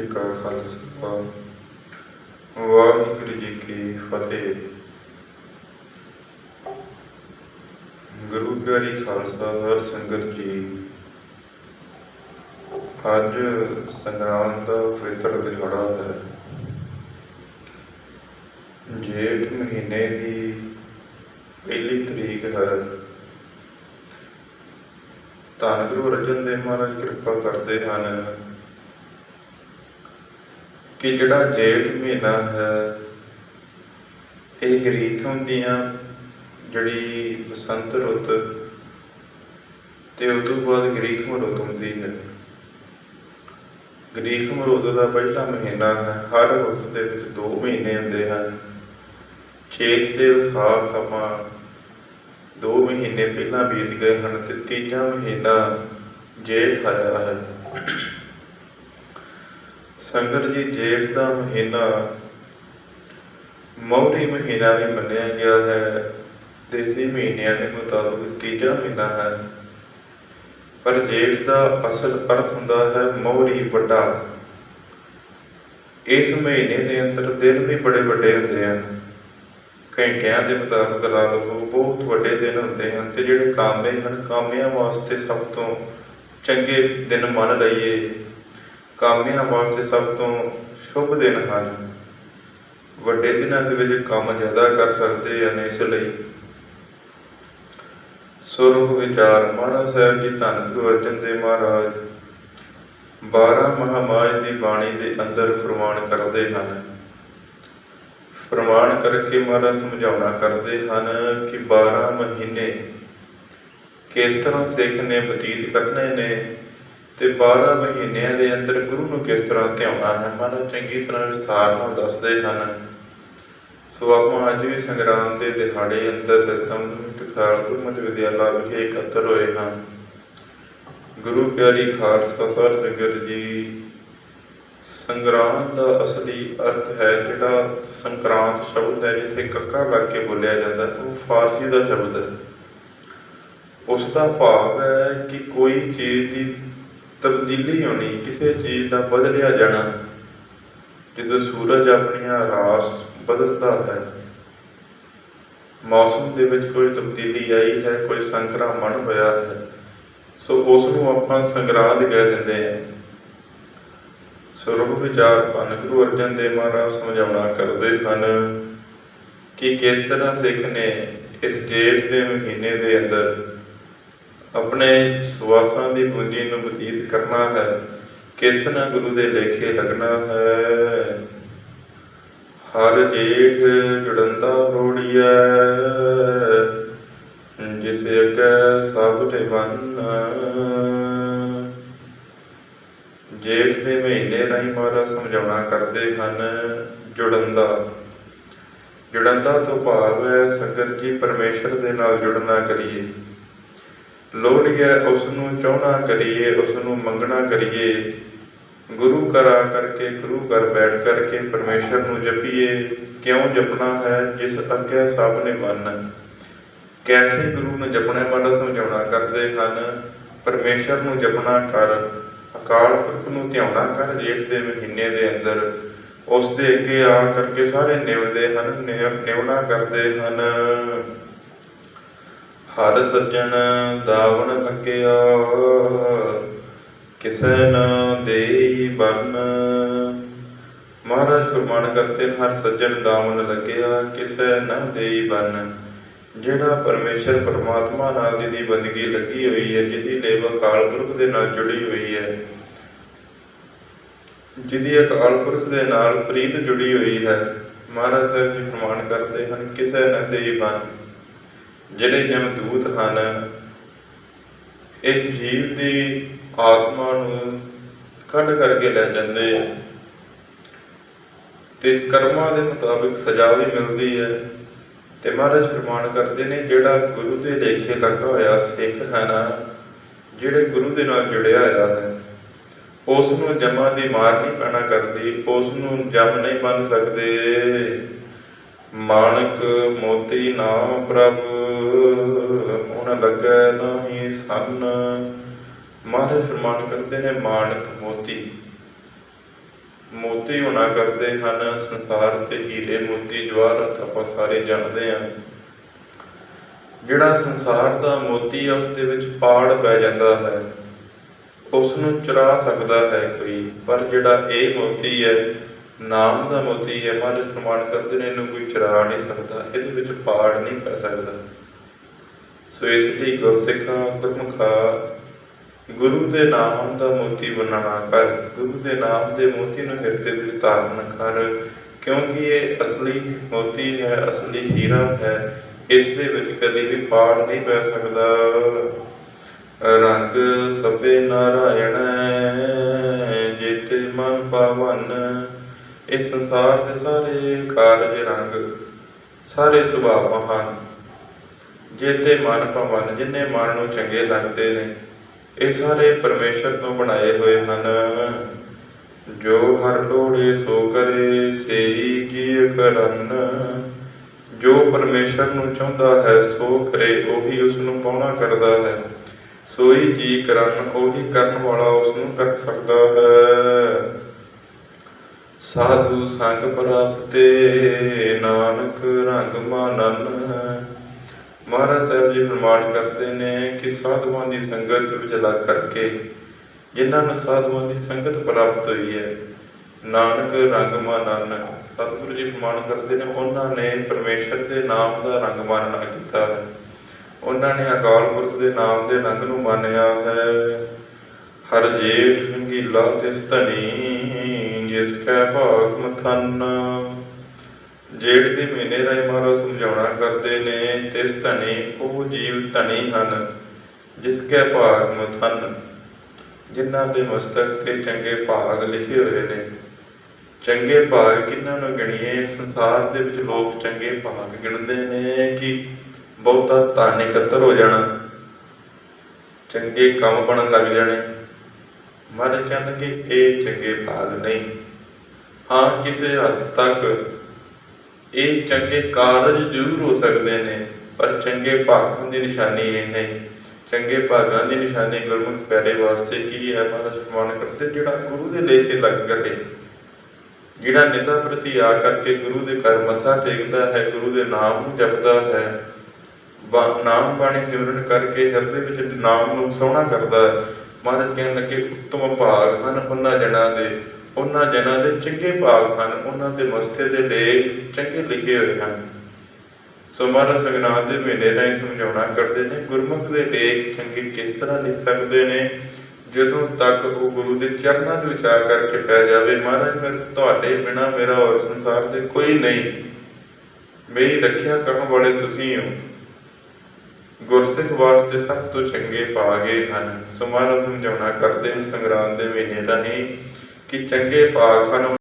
ਜੀ ਕਾ ਖਾਲਸਾ। ਵਾਹਿਗੁਰੂ ਜੀ ਕੀ ਫਤਿਹ। ਗੁਰੂ ਪਿਆਰੀ ਖਾਲਸਾ ਹਰ ਸੰਗਤ ਜੀ, ਅੱਜ ਸੰਗਰਾਮ ਦਾ ਪਵਿੱਤਰ ਦਿਹਾੜਾ ਹੈ। ਜੇਠ ਮਹੀਨੇ ਦੀ ਪਹਿਲੀ ਤਰੀਕ ਹੈ। ਧੰਨ ਗੁਰੂ ਅਰਜਨ ਦੇਵ ਮਹਾਰਾਜ ਕਿਰਪਾ ਕਰਦੇ ਹਨ। ਕਿ ਜਿਹੜਾ ਜੇਠ ਮਹੀਨਾ ਹੈ, ਇਹ ਗ੍ਰੀਕ ਹੁੰਦੀਆਂ, ਜਿਹੜੀ ਬਸੰਤ ਰੁੱਤ, ਤੇ ਉਸ ਤੋਂ ਬਾਅਦ ਗ੍ਰੀਕ ਰੁੱਤ ਹੁੰਦੀ ਹੈ। ਗ੍ਰੀਕ ਰੁੱਤ ਦਾ ਪਹਿਲਾ ਮਹੀਨਾ ਹੈ, ਹਰ ਰੁੱਤ ਦੇ ਵਿੱਚ ਦੋ ਮਹੀਨੇ ਹੁੰਦੇ ਹਨ। ਚੇਤ ਤੇ ਵਿਸਾਖ ਆਪਾਂ ਦੋ ਮਹੀਨੇ ਪਹਿਲਾਂ ਬੀਤ ਗਏ ਹਨ, ਤੇ ਤੀਜਾ ਮਹੀਨਾ ਜੇਠ ਆਇਆ ਹੈ। ਸੰਗਤ ਜੀ, ਜੇਠ ਦਾ ਮਹੀਨਾ ਮੌਰੀ ਮਹੀਨਾ ਵੀ ਮੰਨਿਆ ਗਿਆ ਹੈ। ਦੇਸੀ ਮਹੀਨਿਆਂ ਦੇ ਮੁਤਾਬਕ ਤੀਜਾ ਮਹੀਨਾ ਹੈ। ਪਰ ਜੇਠ ਦਾ ਅਸਲ ਅਰਥ ਹੁੰਦਾ ਹੈ ਮੌਰੀ ਵੱਡਾ। ਇਸ ਮਹੀਨੇ ਦੇ ਅੰਦਰ ਦਿਨ ਵੀ ਬੜੇ ਵੱਡੇ ਹੁੰਦੇ ਹਨ। ਘੰਟਿਆਂ ਦੇ ਮੁਤਾਬਕ ਲਾ ਲਓ ਬਹੁਤ ਵੱਡੇ ਦਿਨ ਹੁੰਦੇ ਹਨ ਤੇ ਜਿਹੜੇ ਕਾਮੇ ਹਨ, ਕਾਮਿਆਂ ਵਾਸਤੇ ਸਭ ਤੋਂ ਚੰਗੇ ਦਿਨ ਮੰਨ ਲਈਏ। ਕਾਮਿਆਂ ਵਾਸਤੇ ਸਭ ਤੋਂ ਸ਼ੁਭ ਦਿਨ ਹਨ। ਵੱਡੇ ਦਿਨਾਂ ਦੇ ਵਿੱਚ ਕੰਮ ਜ਼ਿਆਦਾ ਕਰ ਸਕਦੇ ਹਨ ਇਸ ਲਈ ਸੁਰਹ ਵਿਚਾਰ ਮਹਾਰਾਜ ਸਾਹਿਬ ਜੀ ਧੰਨ ਗੁਰੂ ਅਰਜਨ ਦੇਵ ਮਹਾਰਾਜ 12 ਮਹਾਮਾਜ ਦੀ ਬਾਣੀ ਦੇ ਅੰਦਰ ਫਰਮਾਨ ਕਰਦੇ ਹਨ। ਪ੍ਰਮਾਣ ਕਰਕੇ ਮਹਾਰਾਜ ਸਮਝਾਉਣਾ ਕਰਦੇ ਹਨ ਕਿ 12 ਮਹੀਨੇ ਕਿਸ ਤਰ੍ਹਾਂ ਸਿੱਖ ਨੇ, ਬਤੀਤ ਕਰਨੇ ਨੇ ਤੇ 12 ਮਹੀਨਿਆਂ ਦੇ ਅੰਦਰ ਗੁਰੂ ਨੂੰ ਕਿਸ ਤਰ੍ਹਾਂ ਧਿਆਉਣਾ ਹੈ? ਮਹਾਰਾਜ ਚੰਗੀ ਤਰ੍ਹਾਂ ਵਿਸਥਾਰ ਨਾਲ ਦੱਸਦੇ ਹਨ। ਸੋ ਆਪਾਂ ਅੱਜ ਵੀ ਸੰਗਰਾਮ ਦੇ ਦਿਹਾੜੇ ਅੰਦਰ ਦਮਦਮੀ ਟਕਸਾਲ ਗੁਰਮਤਿ ਵਿਦਿਆਲਾ ਵਿਖੇ ਇਕੱਤਰ ਹੋਏ ਹਾਂ। ਗੁਰੂ ਪਿਆਰੀ ਖਾਲਸਾ ਸਾਧ ਸੰਗਤ ਜੀ, ਸੰਗਰਾਂਦ ਦਾ ਅਸਲੀ ਅਰਥ ਹੈ ਜਿਹੜਾ ਸੰਕਰਾਂਤ ਸ਼ਬਦ ਹੈ, ਜਿੱਥੇ ਕੱਕਾ ਲੱਗ ਕੇ ਬੋਲਿਆ ਜਾਂਦਾ ਹੈ, ਉਹ ਫਾਰਸੀ ਦਾ ਸ਼ਬਦ ਹੈ। ਉਸ ਦਾ ਭਾਵ ਹੈ ਕਿ ਕੋਈ ਚੀਜ਼ ਦੀ ਤਬਦੀਲੀ ਹੋਣੀ, ਕਿਸੇ ਚੀਜ਼ ਦਾ ਬਦਲਿਆ ਜਾਣਾ, ਜਦੋਂ ਸੂਰਜ ਆਪਣੀਆਂ ਰਾਸ ਬਦਲਦਾ ਹੈ। ਮੌਸਮ ਦੇ ਵਿੱਚ ਕੋਈ ਤਬਦੀਲੀ ਆਈ ਹੈ, ਕੋਈ ਸੰਕਰਾਮਣ ਹੋਇਆ ਹੈ, ਸੋ ਉਸ ਨੂੰ ਆਪਾਂ ਸੰਗਰਾਦ ਕਹਿ ਦਿੰਦੇ ਹਾਂ। ਸਰਵ ਵਿਚਾਰ ਧੰਨ ਗੁਰੂ ਅਰਜਨ ਦੇਵ ਮਹਾਰਾਜ ਸਮਝਾਉਣਾ ਕਰਦੇ ਹਨ ਕਿ ਕਿਸ ਤਰ੍ਹਾਂ ਸਿੱਖ ਨੇ ਇਸ ਜੇਠ ਦੇ ਮਹੀਨੇ ਦੇ ਅੰਦਰ ਆਪਣੇ ਸਵਾਸਾਂ ਦੀ ਪੂੰਜੀ ਨੂੰ ਬਤੀਤ ਕਰਨਾ ਹੈ। ਕਿਸ ਤਰ੍ਹਾਂ ਗੁਰੂ ਦੇ ਲੇਖੇ ਲੱਗਣਾ ਹੈ। ਹਰ ਜੇਠ ਜੁੜੰਦਾ ਰੋੜੀਐ। ਜਿਸ ਅਗੈ ਸਭ ਨੇ ਮੰਨ ਜੇਠ ਦੇ ਮਹੀਨੇ ਰਾਹੀਂ ਮਹਾਰਾਜ ਸਮਝਾਉਣਾ ਕਰਦੇ ਹਨ, ਜੁੜੰਦਾ। ਜੁੜੰਦਾ ਤੋਂ ਭਾਵ ਹੈ ਸੰਗਤ ਜੀ ਪਰਮੇਸ਼ਰ ਦੇ ਨਾਲ ਜੁੜਨਾ ਕਰੀਏ। ਲੋੜੀ ਹੈ ਉਸ ਨੂੰ ਚਾਹਣਾ ਕਰੀਏ ਉਸ ਨੂੰ ਮੰਗਣਾ ਕਰੀਏ। ਗੁਰੂ ਕਰਾ ਕਰਕੇ, ਗੁਰੂ ਘਰ ਬੈਠ ਕਰਕੇ ਪਰਮੇਸ਼ਰ ਨੂੰ ਜਪੀਏ। ਕਿਉਂ ਜਪਣਾ ਹੈ? ਜਿਸ ਅੱਗੇ ਸਭ ਨੇ ਮੰਨ। ਕੈਸੇ ਗੁਰੂ ਨੂੰ ਜਪਣਾ ਵਾਲਾ ਸਮਝਾਉਣਾ ਕਰਦੇ ਹਨ। ਪਰਮੇਸ਼ਰ ਨੂੰ ਜਪਣਾ ਕਰ। ਅਕਾਲ ਪੁਰਖ ਨੂੰ ਧਿਆਉਣਾ ਕਰ ਜੇਠ ਦੇ ਮਹੀਨੇ ਦੇ ਅੰਦਰ। ਉਸ ਦੇ ਅੱਗੇ ਆ ਕਰਕੇ ਸਾਰੇ ਨਿਵਦੇ ਹਨ ਨਿਵਣਾ ਕਰਦੇ ਹਨ। ਹਰ ਸੱਜਣ ਦਾਵਣ ਲੱਗਿਆ ਕਿਸੇ ਨਾ ਦੇਈ ਬੰਨ। ਮਹਾਰਾਜ ਫਰਮਾਨ ਕਰਦੇ ਹਰ ਸੱਜਣ ਦਾਵਨ ਲੱਗਿਆ ਕਿਸੇ ਨਾ ਦੇਈ ਬੰਨ। ਜਿਹੜਾ ਪਰਮੇਸ਼ਰ ਪਰਮਾਤਮਾ ਨਾਲ ਜਿਹਦੀ ਬੰਦਗੀ ਲੱਗੀ ਹੋਈ ਹੈ, ਜਿਹਦੀ ਲੇਵ ਅਕਾਲ ਪੁਰਖ ਦੇ ਨਾਲ ਜੁੜੀ ਹੋਈ ਹੈ, ਜਿਹਦੀ ਅਕਾਲ ਪੁਰਖ ਦੇ ਨਾਲ ਪ੍ਰੀਤ ਜੁੜੀ ਹੋਈ ਹੈ, ਮਹਾਰਾਜ ਸਾਹਿਬ ਜੀ ਫਰਮਾਨ ਕਰਦੇ ਹਨ, ਕਿਸੇ ਨਾ ਦੇਈ ਬੰਨ। ਜਿਹੜੇ ਜਮਦੂਤ ਹਨ ਇਹ ਜੀਵ ਦੀ ਆਤਮਾ ਨੂੰ ਕੱਢ ਕਰਕੇ ਲੈ ਜਾਂਦੇ ਆ। ਤੇ ਕਰਮਾਂ ਦੇ ਮੁਤਾਬਿਕ ਸਜ਼ਾ ਵੀ ਮਿਲਦੀ ਹੈ। ਤੇ ਮਹਾਰਾਜ ਫਰਮਾਨ ਕਰਦੇ ਨੇ, ਜਿਹੜਾ ਗੁਰੂ ਦੇ ਲੇਖੇ ਲੱਗਾ ਹੋਇਆ ਸਿੱਖ ਹੈ ਨਾ, ਜਿਹੜੇ ਗੁਰੂ ਦੇ ਨਾਲ ਜੁੜਿਆ ਹੋਇਆ ਹੈ ਉਸ ਨੂੰ ਜਮਾਂ ਦੀ ਮਾਰ ਨਹੀਂ ਪੈਣਾ ਕਰਦੀ ਉਸ ਨੂੰ ਜਮ ਨਹੀਂ ਬੰਨ ਸਕਦੇ। ਮਾਨਕ ਮੋਤੀ ਨਾਮ ਪ੍ਰਭ ਉਹਨਾਂ ਲੱਗੈ ਨਹੀਂ ਸੰਨ। ਮਹਾਰਾਜ ਫਰਮਾਨ ਕਰਦੇ ਨੇ, ਮਾਨਕ ਮੋਤੀ। ਮੋਤੀ ਹੋਣਾ ਕਰਦੇ ਹਨ, ਸੰਸਾਰ ਤੇ ਹੀਰੇ ਮੋਤੀ ਜਵਾਹਰਤ ਆਪਾਂ ਸਾਰੇ ਜਾਣਦੇ ਹਾਂ। ਜਿਹੜਾ ਸੰਸਾਰ ਦਾ ਮੋਤੀ ਹੈ ਉਸ ਦੇ ਵਿੱਚ ਪਾੜ ਪੈ ਜਾਂਦਾ ਹੈ। ਉਸ ਨੂੰ ਚੁਰਾ ਸਕਦਾ ਹੈ ਕੋਈ, ਪਰ ਜਿਹੜਾ ਇਹ ਮੋਤੀ ਹੈ, ਨਾਮ ਦਾ ਮੋਤੀ ਹੈ, ਮਹਾਰਾਜ ਪ੍ਰਮਾਣ ਕਰਦੇ ਨੇ, ਇਹਨੂੰ ਕੋਈ ਚੁਰਾ ਨਹੀਂ ਸਕਦਾ, ਇਹਦੇ ਵਿੱਚ ਪਾੜ ਨਹੀਂ ਪੈ ਸਕਦਾ। ਸੋ ਇਸ ਲਈ ਗੁਰਸਿੱਖਾ ਗੁਰਮੁਖਾ ਗੁਰੂ ਦੇ ਨਾਮ ਦਾ ਮੋਤੀ ਬਣਨਾ ਕਰ, ਗੁਰੂ ਦੇ ਨਾਮ ਦੇ ਮੋਤੀ ਨੂੰ ਹਿਰਦੇ ਵਿੱਚ ਧਾਰਨ ਕਰ, ਕਿਉਂਕਿ ਇਹ ਅਸਲੀ ਮੋਤੀ ਹੈ, ਅਸਲੀ ਹੀਰਾ ਹੈ, ਇਸ ਦੇ ਵਿੱਚ ਕਦੀ ਵੀ ਪਾੜ ਨਹੀਂ ਪੈ ਸਕਦਾ। ਰੰਗ ਸਭੇ ਨਾਰਾਇਣ ਜੇਤੇ ਮਨ ਪਾਵਨ, ਇਸ ਸੰਸਾਰ ਦੇ ਸਾਰੇ ਕਾਰਜ ਰੰਗ, ਸਾਰੇ ਸੁਭਾਅ ਹਨ ਜੇਤੇ ਮਨ ਭਵਨ, ਜਿਨੇ ਮਨ ਨੂੰ ਚੰਗੇ ਲੱਗਦੇ ਨੇ, ਇਹ ਸਾਰੇ ਪਰਮੇਸ਼ਰ ਤੋਂ ਬਣਾਏ ਹੋਏ ਹਨ। ਜੋ ਹਰ ਲੋੜੇ ਸੋ ਕਰੇ, ਸੇਈ ਜੀ ਕਰਨ। ਜੋ ਪਰਮੇਸ਼ਰ ਨੂੰ ਚਾਹੁੰਦਾ ਹੈ, ਸੋ ਕਰੇ, ਉਹੀ ਉਸ ਨੂੰ ਪਾਉਣਾ ਕਰਦਾ ਹੈ। ਸੋਈ ਜੀ ਕਰਨ, ਉਹੀ ਕਰਨ ਵਾਲਾ ਉਸ ਨੂੰ ਕਰ ਸਕਦਾ ਹੈ। ਸਾਧੂ ਸੰਗ ਪ੍ਰਾਪਤੇ, ਨਾਨਕ ਰੰਗ ਮਾਨਨ। ਮਹਾਰਾਜ ਸਾਹਿਬ ਜੀ ਫਰਮਾਨ ਕਰਦੇ ਨੇ ਕਿ ਸਾਧੂਆਂ ਦੀ ਸੰਗਤ ਵਿੱਚ ਲੱਗ ਕਰਕੇ, ਜਿਨ੍ਹਾਂ ਨੂੰ ਸਾਧੂਆਂ ਦੀ ਸੰਗਤ ਪ੍ਰਾਪਤ ਹੋਈ ਹੈ, ਨਾਨਕ ਰੰਗ ਮਾਨਨ ਸਤਿਗੁਰੂ ਜੀ ਫਰਮਾਨ ਕਰਦੇ ਨੇ, ਉਹਨਾਂ ਨੇ ਪਰਮੇਸ਼ਰ ਦੇ ਨਾਮ ਦਾ ਰੰਗ ਮਾਨਣਾ ਕੀਤਾ ਹੈ। ਉਹਨਾਂ ਨੇ ਅਕਾਲ ਪੁਰਖ ਦੇ ਨਾਮ ਦੇ ਰੰਗ ਨੂੰ ਮਾਨਿਆ ਹੈ। ਹਰ ਜੇਠ ਰੰਗੀਲਾ ਤਿਸ ਧਨੀ, ਜਿਸ ਕੈ ਭਾਗ ਮਥਨ। ਜੇਠ ਦੇ ਮਹੀਨੇ ਰਾਈ ਮਹਾਰਾਜ ਸਮਝਾਉਣਾ ਕਰਦੇ ਨੇ, ਤਿਸ ਧਨੀ, ਉਹ ਜੀਵ ਧਨੀ ਹਨ, ਜਿਸ ਕੈ ਭਾਗ ਮਥਨ ਜਿਨ੍ਹਾਂ ਦੇ ਮਸਤਕ ਤੇ ਚੰਗੇ ਭਾਗ ਲਿਖੇ ਹੋਏ ਨੇ। ਚੰਗੇ ਭਾਗ ਕਿਹਨਾਂ ਨੂੰ ਗਿਣੀਏ? ਸੰਸਾਰ ਦੇ ਵਿੱਚ ਲੋਕ ਚੰਗੇ ਭਾਗ ਗਿਣਦੇ ਨੇ ਕਿ ਬਹੁਤਾ ਧਨ ਇਕੱਤਰ ਹੋ ਜਾਣਾ, ਚੰਗੇ ਕੰਮ ਬਣਨ ਲੱਗ ਜਾਣੇ। ਮਹਾਰਾਜ ਕਹਿੰਦੇ ਕਿ ਇਹ ਚੰਗੇ ਭਾਗ ਨਹੀਂ। ਹਾਂ, ਕਿਸੇ ਹੱਦ ਤੱਕ ਇਹ ਚੰਗੇ ਕਾਰਜ ਜ਼ਰੂਰ ਹੋ ਸਕਦੇ ਨੇ, ਪਰ ਚੰਗੇ ਭਾਗਾਂ ਦੀ ਨਿਸ਼ਾਨੀ ਇਹ ਨਹੀਂ ਚੰਗੇ ਭਾਗਾਂ ਦੀ ਨਿਸ਼ਾਨੀ ਗੁਰਮੁਖ ਪਿਆਰੇ ਵਾਸਤੇ ਕੀ ਹੈ? ਮਹਾਰਾਜ ਫਰਮਾਨ ਕਰਦੇ, ਜਿਹੜਾ ਗੁਰੂ ਦੇ ਲੇਖੇ ਲੱਗ ਕਰੇ ਜਿਹੜਾ ਨਿਤਾ ਪ੍ਰਤੀ ਆ ਕਰਕੇ ਗੁਰੂ ਦੇ ਘਰ ਮੱਥਾ ਟੇਕਦਾ ਹੈ, ਗੁਰੂ ਦੇ ਨਾਮ ਨੂੰ ਜਪਦਾ ਹੈ ਨਾਮ ਬਾਣੀ ਸਿਮਰਨ ਕਰਕੇ ਹਿਰਦੇ ਵਿੱਚ ਨਾਮ ਨੂੰ ਸੋਹਣਾ ਕਰਦਾ ਹੈ। ਮਹਾਰਾਜ ਕਹਿਣ ਲੱਗੇ, ਉੱਤਮ ਭਾਗ ਹਨ ਉਹਨਾਂ ਜਨਾਂ ਦੇ ਉਹਨਾਂ ਜਨਾਂ ਦੇ ਚੰਗੇ ਭਾਗ ਹਨ, ਉਹਨਾਂ ਦੇ ਮਸਤੇ ਦੇ ਲੇਖ ਚੰਗੇ ਲਿਖੇ ਹੋਏ ਹਨ। ਸੋ ਮਹਾਰਾਜ ਸੰਗਨਾਥ ਦੇ ਮਹੀਨੇ ਰਾਹੀਂ ਸਮਝਾਉਣਾ ਕਰਦੇ ਨੇ, ਗੁਰਮੁਖ ਦੇ ਲੇਖ ਚੰਗੇ ਕਿਸ ਤਰ੍ਹਾਂ ਲਿਖ ਸਕਦੇ ਨੇ? ਜਦੋਂ ਤੱਕ ਉਹ ਗੁਰੂ ਦੇ ਚਰਨਾਂ ਦੇ ਵਿੱਚ ਕਰਕੇ ਪੈ ਜਾਵੇ, ਮਹਾਰਾਜ ਮੈਂ ਤੁਹਾਡੇ ਬਿਨਾ ਮੇਰਾ ਹੋਰ ਸੰਸਾਰ ਦੇ ਕੋਈ ਨਹੀਂ। ਮੇਰੀ ਰੱਖਿਆ ਕਰਨ ਵਾਲੇ ਤੁਸੀਂ ਹੋ। ਗੁਰਸਿੱਖ ਵਾਸਤੇ ਸਭ ਤੋਂ ਚੰਗੇ ਭਾਗੇ ਹਨ। ਸੋ ਮਹਾਰਾਜ ਸਮਝਾਉਣਾ ਕਰਦੇ ਹਨ ਸੰਗਰਾਮ ਦੇ ਮਹੀਨੇ ਰਾਹੀਂ ਕਿ ਚੰਗੇ ਭਾਗ ਹਨ